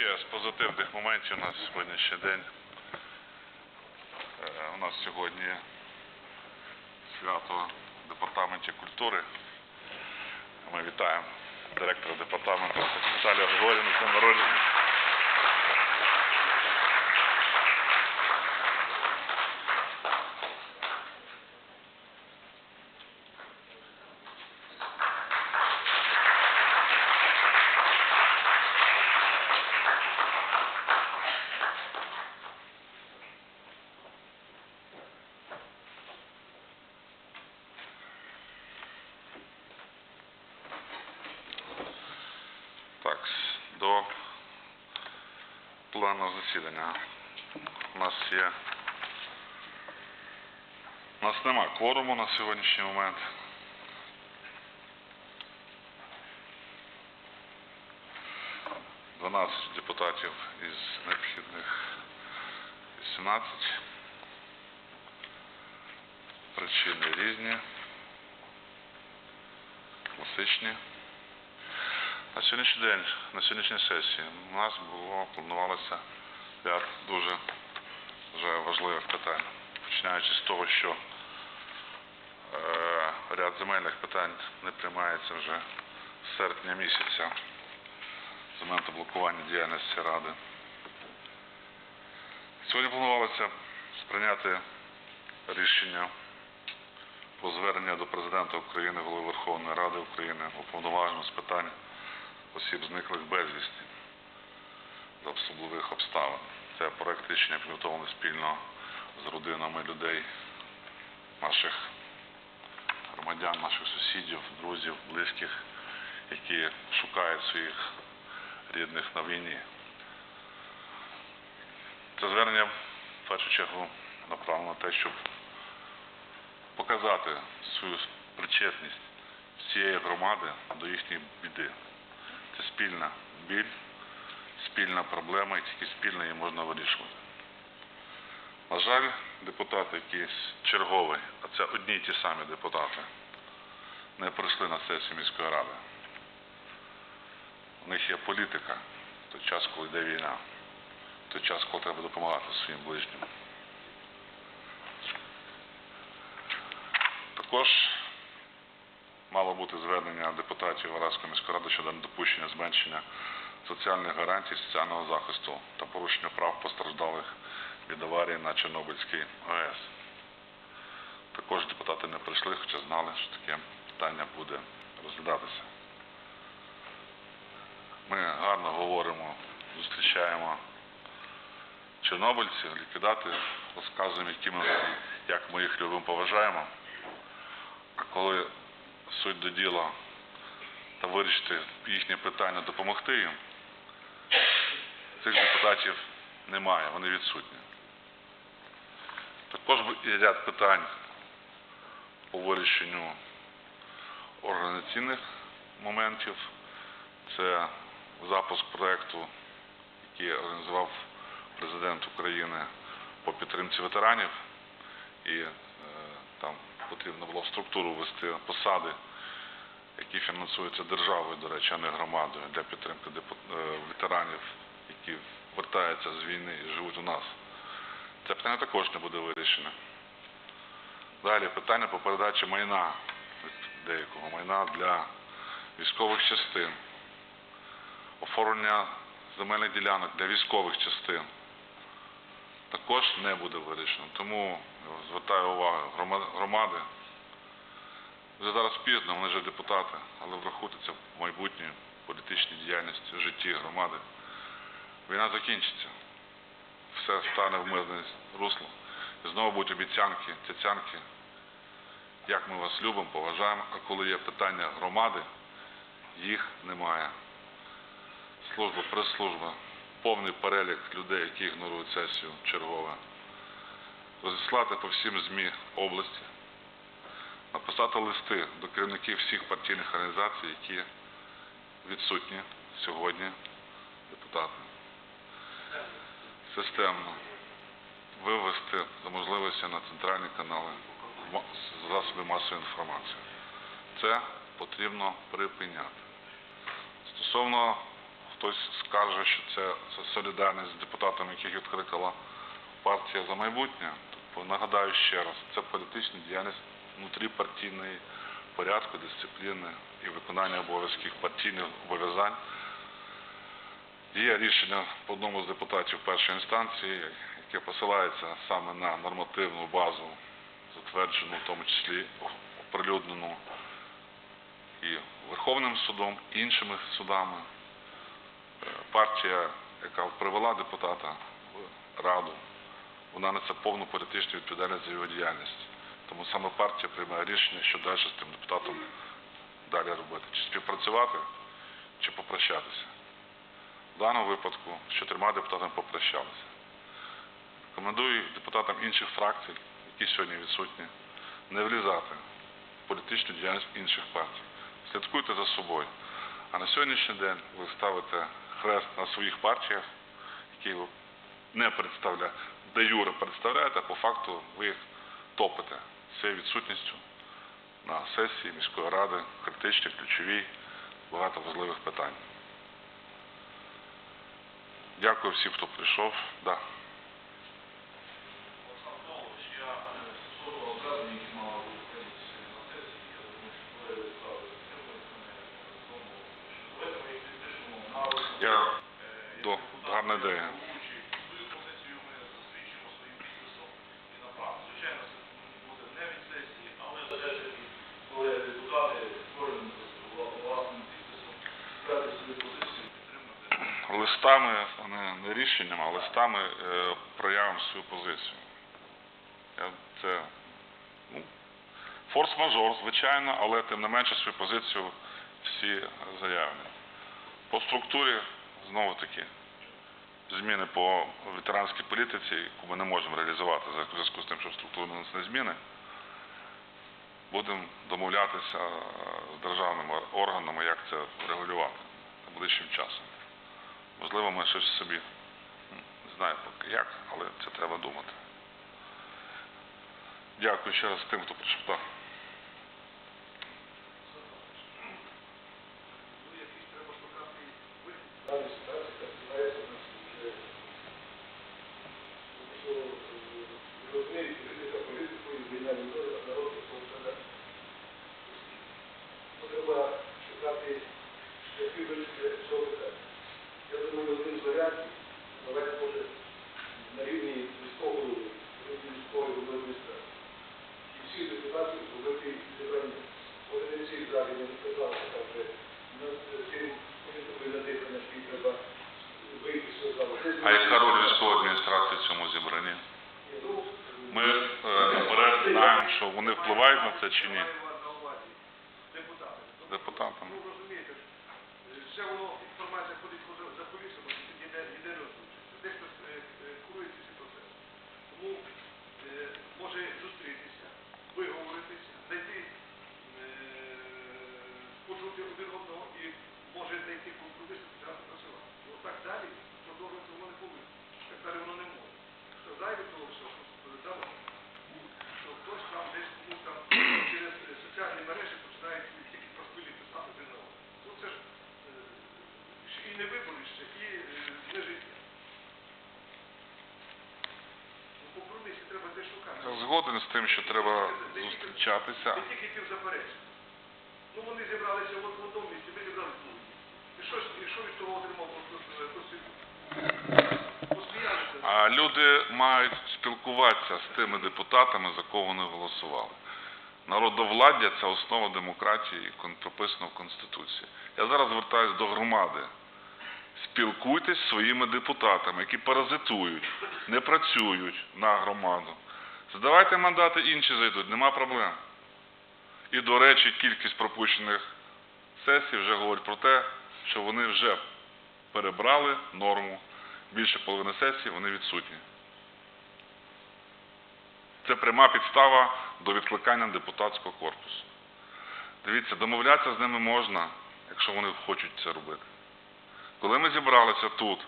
ще з позитивних моментів у нас сьогоднішній день. Е, У нас сьогодні свято в департаменті культури. Ми вітаємо директора департаменту Віталія Григорівну з народження. Плану засідання. У нас є. У нас нема кворуму на сьогоднішній момент. Дванадцять депутатів із необхідних 18. Причини різні. Класичні. На сьогоднішній день, на сьогоднішній сесії у нас було планувалося ряд дуже вже важливих питань, починаючи з того, що е, ряд земельних питань не приймається вже з серпня місяця з моменту блокування діяльності Ради. Сьогодні планувалося сприйняти рішення про звернення до Президента України, Голови Верховної Ради України, уповноваженого з питань осіб зниклих безвісті за особливих обставин. Це проект рішення підготовлений спільно з родинами людей, наших громадян, наших сусідів, друзів, близьких, які шукають своїх рідних на війні. Це звернення в першу чергу направлено на те, щоб показати свою причетність всієї громади до їхньої біди. Це спільна біль, спільна проблема, і тільки спільно її можна вирішувати. На жаль, депутати, які з черговий, а це одні й ті самі депутати, не прийшли на сесію міської ради. У них є політика той час, коли йде війна, той час, коли треба допомагати своїм ближнім. Також мало бути звернення депутатів Вараської міської ради щодо недопущення зменшення соціальних гарантій, соціального захисту та порушення прав постраждалих від аварії на Чорнобильській АЕС. Також депутати не прийшли, хоча знали, що таке питання буде розглядатися. Ми гарно говоримо, зустрічаємо чорнобильців, ліквідати, розказуємо, які ми, як ми їх любимо, поважаємо. А коли суть до діла та вирішити їхнє питання, допомогти їм, цих депутатів немає, вони відсутні. Також є ряд питань по вирішенню організаційних моментів. Це запуск проєкту, який організував президент України по підтримці ветеранів. І е, там потрібно було в структуру ввести посади, які фінансуються державою, до речі, а не громадою для підтримки е, ветеранів, які вертаються з війни і живуть у нас. Це питання також не буде вирішене. Далі питання по передачі майна, деякого майна для військових частин, оформлення земельних ділянок для військових частин також не буде вирішено. Тому звертаю увагу громади. Вже зараз пізно, вони вже депутати, але врахуйте в майбутній політичній діяльності, в житті громади. Війна закінчиться. Все стане в мирне русло. І знову будуть обіцянки, цяцянки. Як ми вас любимо, поважаємо, а коли є питання громади, їх немає. Служба, прес-служба, повний перелік людей, які ігнорують сесію чергове. Розіслати по всім ЗМІ області, написати листи до керівників всіх партійних організацій, які відсутні сьогодні депутати. Системно вивести за можливості на центральні канали засоби масової інформації. Це потрібно припиняти. Стосовно хтось скаже, що це, солідарність з депутатами, яких відкликала партія за майбутнє. То нагадаю ще раз, це політична діяльність внутріпартійної порядку, дисципліни і виконання обов'язків партійних обов'язань. Є рішення по одному з депутатів першої інстанції, яке посилається саме на нормативну базу, затверджену, в тому числі оприлюднену і Верховним судом, і іншими судами. Партія, яка привела депутата в Раду, вона несе повну політичну відповідальність за його діяльність. Тому саме партія приймає рішення, що далі з тим депутатом далі робити. Чи співпрацювати, чи попрощатися. В даному випадку з чотирма депутатами попрощалися. Рекомендую депутатам інших фракцій, які сьогодні відсутні, не влізати в політичну діяльність інших партій. Слідкуйте за собою. А на сьогоднішній день ви ставите хрест на своїх партіях, які ви не представляєте, де юре представляєте, а по факту ви їх топите своєю відсутністю на сесії міської ради, критичні, ключові, багато важливих питань. Дякую всім, хто прийшов. Да. Олександр Павлович, я е, стосовно образів, які мали бути прийняті на сесії, я думаю, що колеги справилися з цим, вони в тому, що давайте ми їх підпишемо на Я Е, до як депутати, гарна ідея. головуючі, Свою позицію ми засвідчимо своїм підписом і направимо. Звичайно, це буде не від сесії, але залежить від колеги депутати, кожен з власним підписом сказати свою позицію, підтримати. листами, не, не рішенням, а листами е, проявимо свою позицію. Я, це ну, форс-мажор, звичайно, але тим не менше свою позицію всі заявлені. По структурі, знову таки, зміни по ветеранській політиці, яку ми не можемо реалізувати в зв'язку з тим, що нас не зміни, будемо домовлятися е, з державними органами, як це регулювати найближчим часом. Можливо, ми щось собі не знаю поки як, але це треба думати. Дякую ще раз тим, хто прийшов. Так. Ну, якісь треба шукати вихід. Далі ситуація відбувається в нас вже тому що е, ви розумієте, політика політикою, війна війною, а народ це вже Ну, Треба шукати шляхи вирішення цього питання. Я думаю, один з варіантів, давайте може на рівні міського голови, на рівні міської голови міста, і всіх депутатів зробити зібрання. Може не всіх залі, не треба вийти з залу. А яка роль військової адміністрації в цьому зібранні? Ми наперед знаємо, що вони впливають на це чи ні? Депутатами. Ну, розумієте, е, все воно, почути один одного і може знайти компроміс і почати працювати. І отак далі продовжувати воно не повинно. Так далі воно не може. Що зайве того всього, що там, що хтось там десь комусь там через соціальні мережі починає тільки про хвилі писати один на один. Ну це ж е, і не виборище, і е, не життя. Ну, компромісі треба десь шукати. Згоден з тим, що треба зустрічатися. Не тільки ті заперечення. Ну вони зібралися в одному місці, ми зібралися в. І що, і що від того отримав Конституцію? А люди мають спілкуватися з тими депутатами, за кого вони голосували. Народовладдя це основа демократії, прописано в Конституції. Я зараз звертаюся до громади. Спілкуйтесь зі своїми депутатами, які паразитують, не працюють на громаду. Задавайте мандати, інші зайдуть, нема проблем. І, до речі, кількість пропущених сесій вже говорить про те, що вони вже перебрали норму. Більше половини сесії вони відсутні. Це пряма підстава до відкликання депутатського корпусу. Дивіться, домовлятися з ними можна, якщо вони хочуть це робити. Коли ми зібралися тут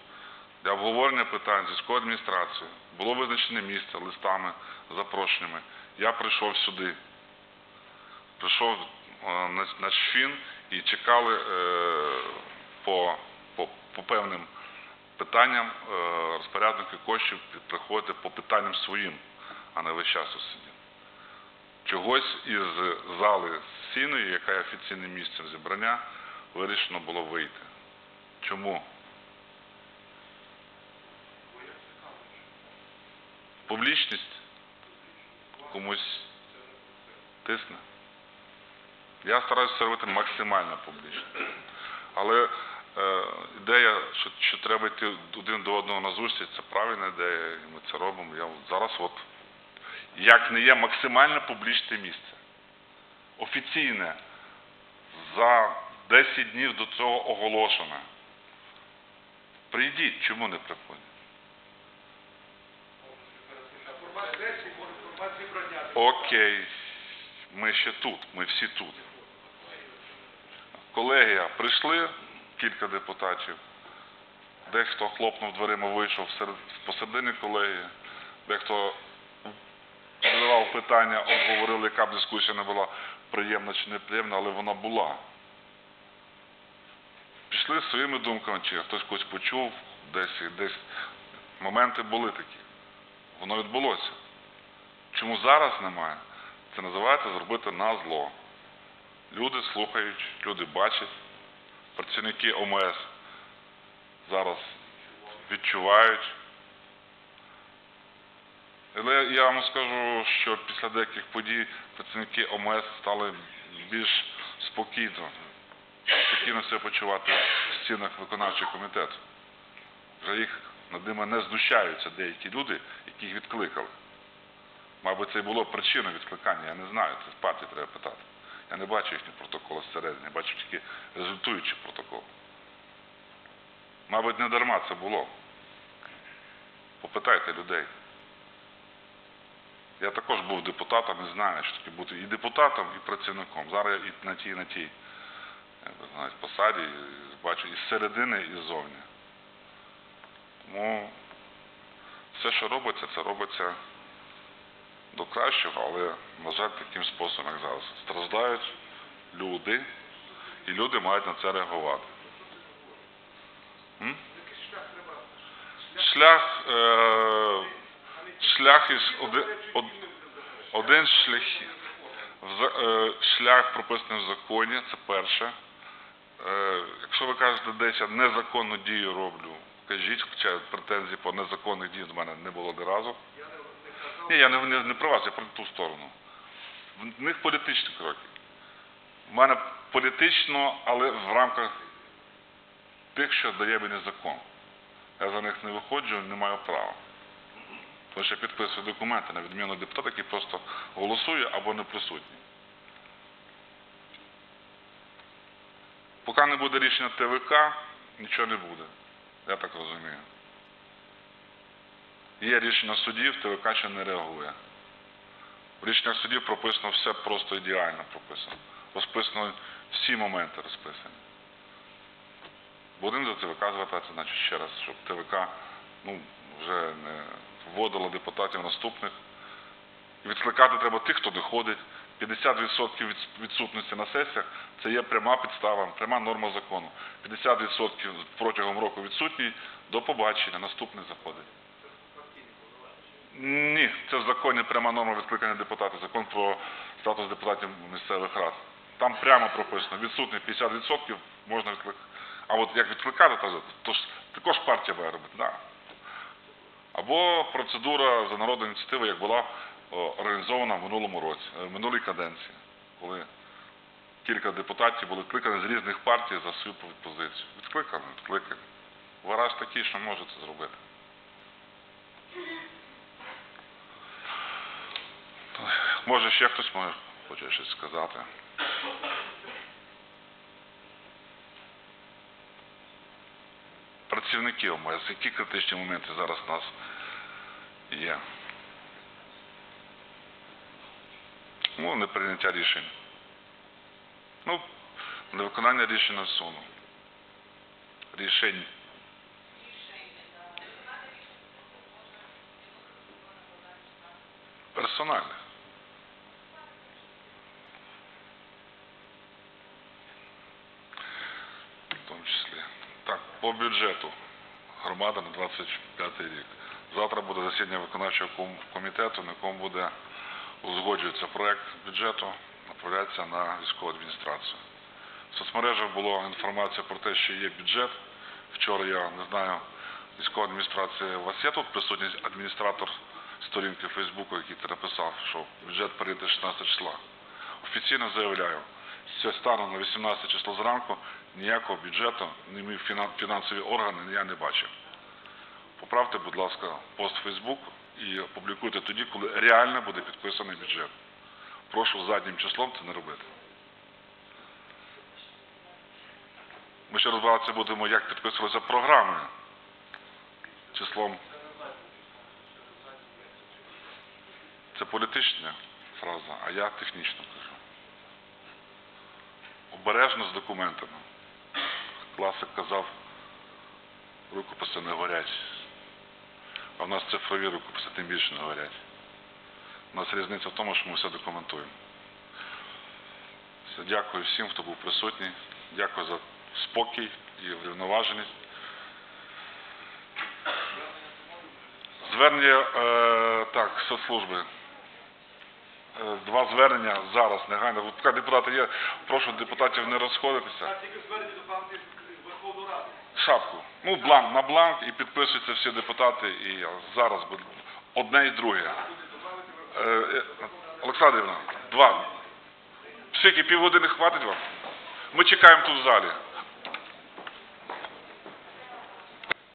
для обговорення питань з військовою адміністрацією, було визначене місце листами, запрошеннями. Я прийшов сюди. Прийшов е, на, на ШФІН і чекали е, по по, по певним питанням е, розпорядники коштів приходити по питанням своїм, а не весь час ось сидіти. Чогось із зали сіної, яка є офіційним місцем зібрання, вирішено було вийти. Чому? Публічність комусь тисне. Я стараюся це робити максимально публічно. Але е, ідея, що, що треба йти один до одного на зустріч, це правильна ідея, і ми це робимо. Я зараз от, як не є максимально публічне місце. Офіційне, за 10 днів до цього оголошене. Прийдіть, чому не приходять? Окей, ми ще тут, ми всі тут. Колегія прийшли, кілька депутатів, дехто хлопнув дверима, вийшов посередині колегії, дехто задавав питання, обговорили, яка б дискусія не була приємна чи неприємна, але вона була. Пішли своїми думками, чи хтось когось почув, десь, десь моменти були такі. Воно відбулося. Чому зараз немає? Це називається зробити на зло. Люди слухають, люди бачать, працівники ОМС зараз відчувають. Але я вам скажу, що після деяких подій працівники ОМС стали більш спокійно, спокійно себе почувати в стінах виконавчого комітету. Вже їх над ними не знущаються деякі люди, яких відкликали. Мабуть, це і було причиною відкликання, я не знаю, це в партії треба питати. Я не бачу їхні протоколи зсередини, бачу тільки результуючі протоколи. Мабуть, не дарма це було. Попитайте людей. Я також був депутатом і знаю, що таке бути і депутатом, і працівником. Зараз я і на тій, і на тій знаєте, посаді і бачу і зсередини, і ззовні. Тому все, що робиться, це робиться до кращого, але, на жаль, таким способом, як зараз. Страждають люди, і люди мають на це реагувати. Шлях. Шлях, е, шлях із один, од, один з. В е, шлях прописаний в законі, це перше. Е, якщо ви кажете, десь я незаконну дію роблю, кажіть, хоча претензій по незаконних діях до мене не було ні разу. Я не, не казав. Ні, я не, не, не про вас, я про ту сторону. В них політичні кроки. В мене політично, але в рамках тих, що дає мені закон. Я за них не виходжу, не маю права. Тому що я підписую документи на відміну депутата, який просто голосує або не присутній. Поки не буде рішення ТВК, нічого не буде. Я так розумію. Є рішення судів, ТВК ще не реагує. В рішеннях судів прописано все просто ідеально прописано. Розписано всі моменти розписані. Будемо до ТВК звертатися, значить ще раз, щоб ТВК ну, вже не вводило депутатів наступних. Відкликати треба тих, хто доходить. 50% відсутності на сесіях це є пряма підстава, пряма норма закону. 50% протягом року відсутній, до побачення, наступний заходить. Ні, це в законі пряма норма відкликання депутатів, закон про статус депутатів місцевих рад. Там прямо прописано, відсутні 50% можна відкликати. А от як відкликати, то, то ж також партія має робити. Да. Або процедура за народною ініціативою, як була організована в минулому році, е, в минулій каденції, коли кілька депутатів були відкликані з різних партій за свою позицію. Відкликані, відкликані. Вараж такий, що може це зробити. Може ще хтось може хоче щось сказати. Працівники ОМС, які критичні моменти зараз у нас є? Ну, неприйняття рішень. Ну, невиконання рішення суду. Рішень. Персональних. В тому числі. Так, по бюджету громади на 25 рік. Завтра буде засідання виконавчого комітету, на якому буде узгоджується проект бюджету, направляється на військову адміністрацію. В соцмережах була інформація про те, що є бюджет. Вчора я не знаю, військова адміністрація, у вас є тут присутній адміністратор сторінки Фейсбуку, який це написав, що бюджет перейде 16 числа. Офіційно заявляю, з стану на 18 число зранку ніякого бюджету, ні мій фінан- фінансові органи я не бачив. Поправте, будь ласка, пост Фейсбук і опублікуйте тоді, коли реально буде підписаний бюджет. Прошу заднім числом це не робити. Ми ще розбиратися будемо, як підписувалися програми числом. Це політична фраза, а я технічно кажу. Обережно з документами. Класик казав, рукописи не горять. А в нас цифрові рукописи тим більше не горять. У нас різниця в тому, що ми все документуємо. Все, дякую всім, хто був присутній. Дякую за спокій і врівноваженість. Звернення е, так, соцслужби. Е, Два звернення зараз негайно. Депутати є, прошу депутатів не розходитися. Шапку. Ну, бланк на бланк і підписуються всі депутати. І зараз буде одне і друге. Е, е, Олександрівна, два. Скільки півгодини хватить вам? Ми чекаємо тут в залі.